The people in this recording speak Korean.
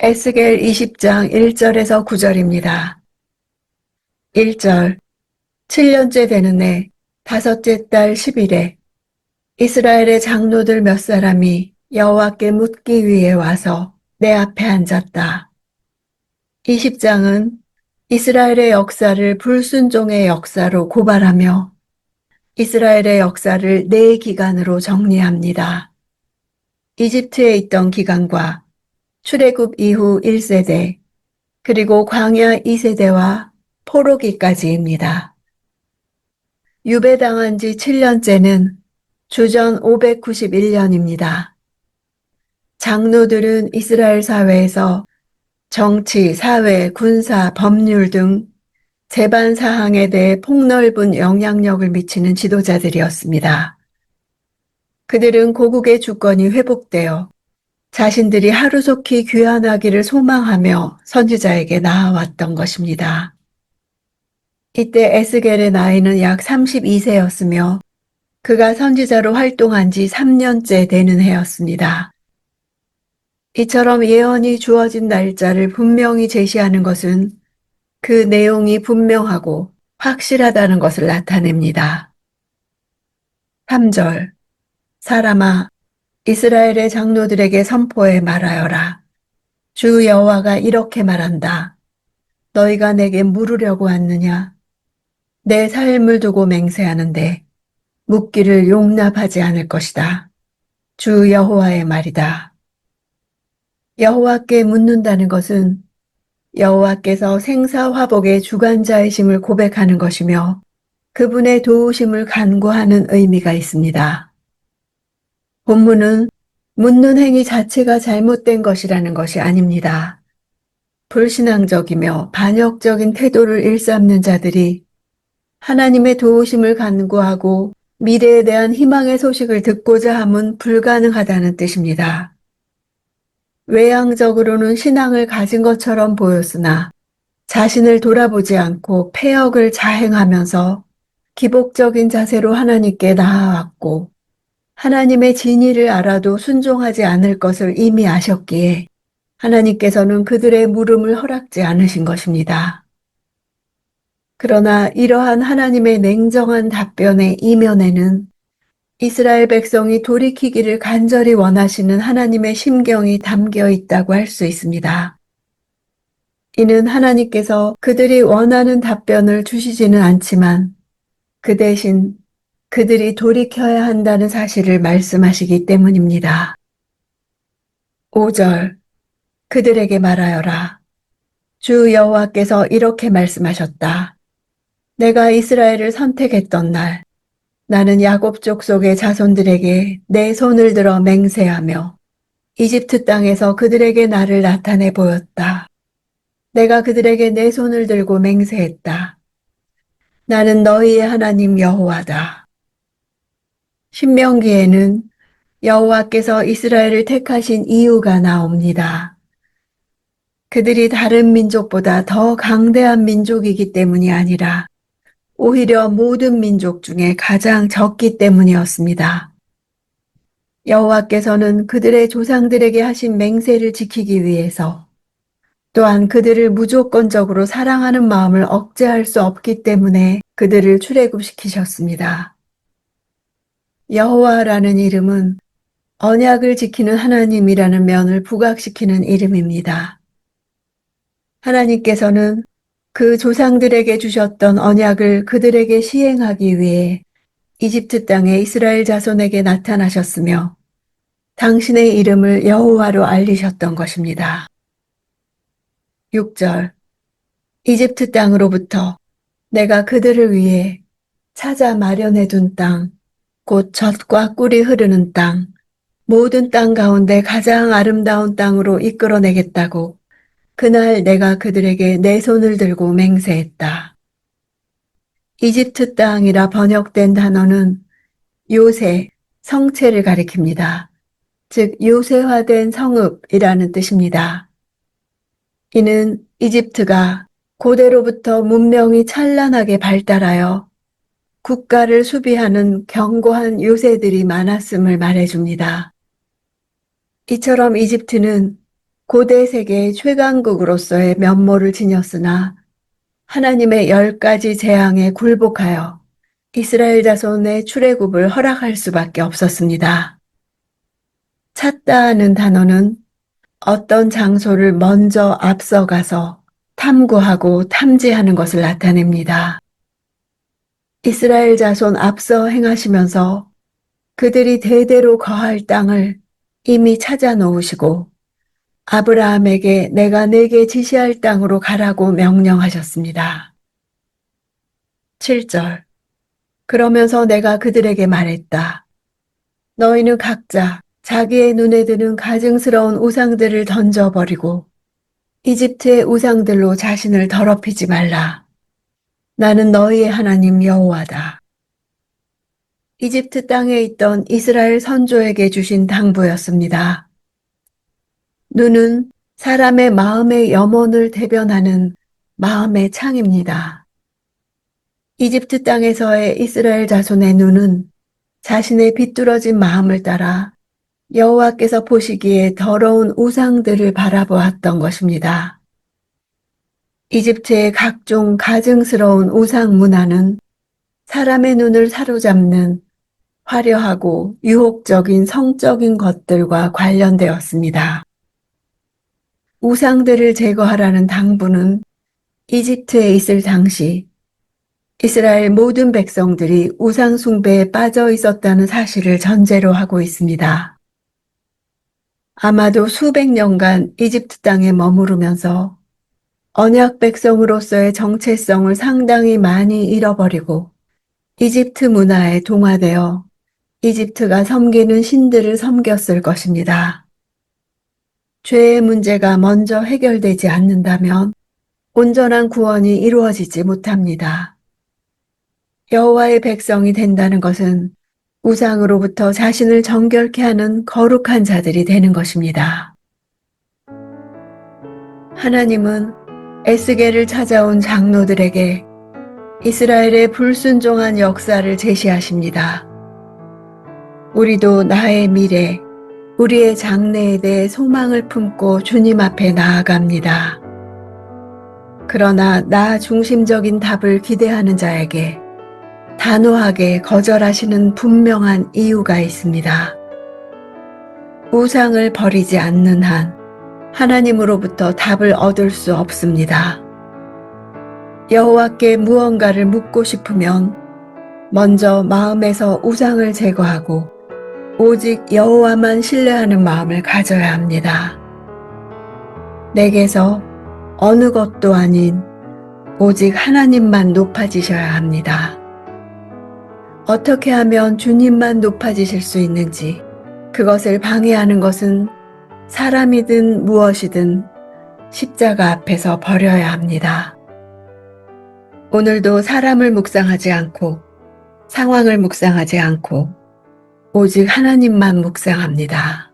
에스겔 20장 1절에서 9절입니다. 1절 7년째 되는 해 다섯째 달 10일에 이스라엘의 장로들 몇 사람이 여호와께 묻기 위해 와서 내 앞에 앉았다. 20장은 이스라엘의 역사를 불순종의 역사로 고발하며 이스라엘의 역사를 네 기간으로 정리합니다. 이집트에 있던 기간과 출애굽 이후 1세대, 그리고 광야 2세대와 포로기까지입니다. 유배당한 지 7년째는 주전 591년입니다. 장로들은 이스라엘 사회에서 정치, 사회, 군사, 법률 등 재반 사항에 대해 폭넓은 영향력을 미치는 지도자들이었습니다. 그들은 고국의 주권이 회복되어 자신들이 하루속히 귀환하기를 소망하며 선지자에게 나아왔던 것입니다. 이때 에스겔의 나이는 약 32세였으며 그가 선지자로 활동한 지 3년째 되는 해였습니다. 이처럼 예언이 주어진 날짜를 분명히 제시하는 것은 그 내용이 분명하고 확실하다는 것을 나타냅니다. 3절 사람아 이스라엘의 장로들에게 선포해 말하여라. 주 여호와가 이렇게 말한다. 너희가 내게 물으려고 왔느냐? 내 삶을 두고 맹세하는데 묻기를 용납하지 않을 것이다. 주 여호와의 말이다. 여호와께 묻는다는 것은 여호와께서 생사화복의 주관자이심을 고백하는 것이며 그분의 도우심을 간구하는 의미가 있습니다. 본문은 묻는 행위 자체가 잘못된 것이라는 것이 아닙니다. 불신앙적이며 반역적인 태도를 일삼는 자들이 하나님의 도우심을 간구하고 미래에 대한 희망의 소식을 듣고자 함은 불가능하다는 뜻입니다. 외향적으로는 신앙을 가진 것처럼 보였으나 자신을 돌아보지 않고 폐역을 자행하면서 기복적인 자세로 하나님께 나아왔고 하나님의 진의를 알아도 순종하지 않을 것을 이미 아셨기에 하나님께서는 그들의 물음을 허락지 않으신 것입니다. 그러나 이러한 하나님의 냉정한 답변의 이면에는 이스라엘 백성이 돌이키기를 간절히 원하시는 하나님의 심경이 담겨 있다고 할 수 있습니다. 이는 하나님께서 그들이 원하는 답변을 주시지는 않지만 그 대신 그들이 돌이켜야 한다는 사실을 말씀하시기 때문입니다. 5절 그들에게 말하여라. 주 여호와께서 이렇게 말씀하셨다. 내가 이스라엘을 선택했던 날 나는 야곱 족속의 자손들에게 내 손을 들어 맹세하며 이집트 땅에서 그들에게 나를 나타내 보였다. 내가 그들에게 내 손을 들고 맹세했다. 나는 너희의 하나님 여호와다. 신명기에는 여호와께서 이스라엘을 택하신 이유가 나옵니다. 그들이 다른 민족보다 더 강대한 민족이기 때문이 아니라 오히려 모든 민족 중에 가장 적기 때문이었습니다. 여호와께서는 그들의 조상들에게 하신 맹세를 지키기 위해서 또한 그들을 무조건적으로 사랑하는 마음을 억제할 수 없기 때문에 그들을 출애굽시키셨습니다. 여호와라는 이름은 언약을 지키는 하나님이라는 면을 부각시키는 이름입니다. 하나님께서는 그 조상들에게 주셨던 언약을 그들에게 시행하기 위해 이집트 땅에 이스라엘 자손에게 나타나셨으며 당신의 이름을 여호와로 알리셨던 것입니다. 6절 이집트 땅으로부터 내가 그들을 위해 찾아 마련해 둔 땅, 곧 젖과 꿀이 흐르는 땅, 모든 땅 가운데 가장 아름다운 땅으로 이끌어내겠다고 그날 내가 그들에게 내 손을 들고 맹세했다. 이집트 땅이라 번역된 단어는 요새, 성체를 가리킵니다. 즉, 요새화된 성읍이라는 뜻입니다. 이는 이집트가 고대로부터 문명이 찬란하게 발달하여 국가를 수비하는 견고한 요새들이 많았음을 말해줍니다. 이처럼 이집트는 고대 세계의 최강국으로서의 면모를 지녔으나 하나님의 열 가지 재앙에 굴복하여 이스라엘 자손의 출애굽을 허락할 수밖에 없었습니다. 찾다하는 단어는 어떤 장소를 먼저 앞서가서 탐구하고 탐지하는 것을 나타냅니다. 이스라엘 자손 앞서 행하시면서 그들이 대대로 거할 땅을 이미 찾아 놓으시고 아브라함에게 내가 내게 지시할 땅으로 가라고 명령하셨습니다. 7절 그러면서 내가 그들에게 말했다. 너희는 각자 자기의 눈에 드는 가증스러운 우상들을 던져버리고 이집트의 우상들로 자신을 더럽히지 말라. 나는 너희의 하나님 여호와다. 이집트 땅에 있던 이스라엘 선조에게 주신 당부였습니다. 눈은 사람의 마음의 염원을 대변하는 마음의 창입니다. 이집트 땅에서의 이스라엘 자손의 눈은 자신의 비뚤어진 마음을 따라 여호와께서 보시기에 더러운 우상들을 바라보았던 것입니다. 이집트의 각종 가증스러운 우상 문화는 사람의 눈을 사로잡는 화려하고 유혹적인 성적인 것들과 관련되었습니다. 우상들을 제거하라는 당부는 이집트에 있을 당시 이스라엘 모든 백성들이 우상 숭배에 빠져 있었다는 사실을 전제로 하고 있습니다. 아마도 수백 년간 이집트 땅에 머무르면서 언약 백성으로서의 정체성을 상당히 많이 잃어버리고 이집트 문화에 동화되어 이집트가 섬기는 신들을 섬겼을 것입니다. 죄의 문제가 먼저 해결되지 않는다면 온전한 구원이 이루어지지 못합니다. 여호와의 백성이 된다는 것은 우상으로부터 자신을 정결케 하는 거룩한 자들이 되는 것입니다. 하나님은 에스겔을 찾아온 장로들에게 이스라엘의 불순종한 역사를 제시하십니다. 우리도 나의 미래, 우리의 장래에 대해 소망을 품고 주님 앞에 나아갑니다. 그러나 나 중심적인 답을 기대하는 자에게 단호하게 거절하시는 분명한 이유가 있습니다. 우상을 버리지 않는 한 하나님으로부터 답을 얻을 수 없습니다. 여호와께 무언가를 묻고 싶으면 먼저 마음에서 우상을 제거하고 오직 여호와만 신뢰하는 마음을 가져야 합니다. 내게서 어느 것도 아닌 오직 하나님만 높아지셔야 합니다. 어떻게 하면 주님만 높아지실 수 있는지 그것을 방해하는 것은 사람이든 무엇이든 십자가 앞에서 버려야 합니다. 오늘도 사람을 묵상하지 않고 상황을 묵상하지 않고 오직 하나님만 묵상합니다.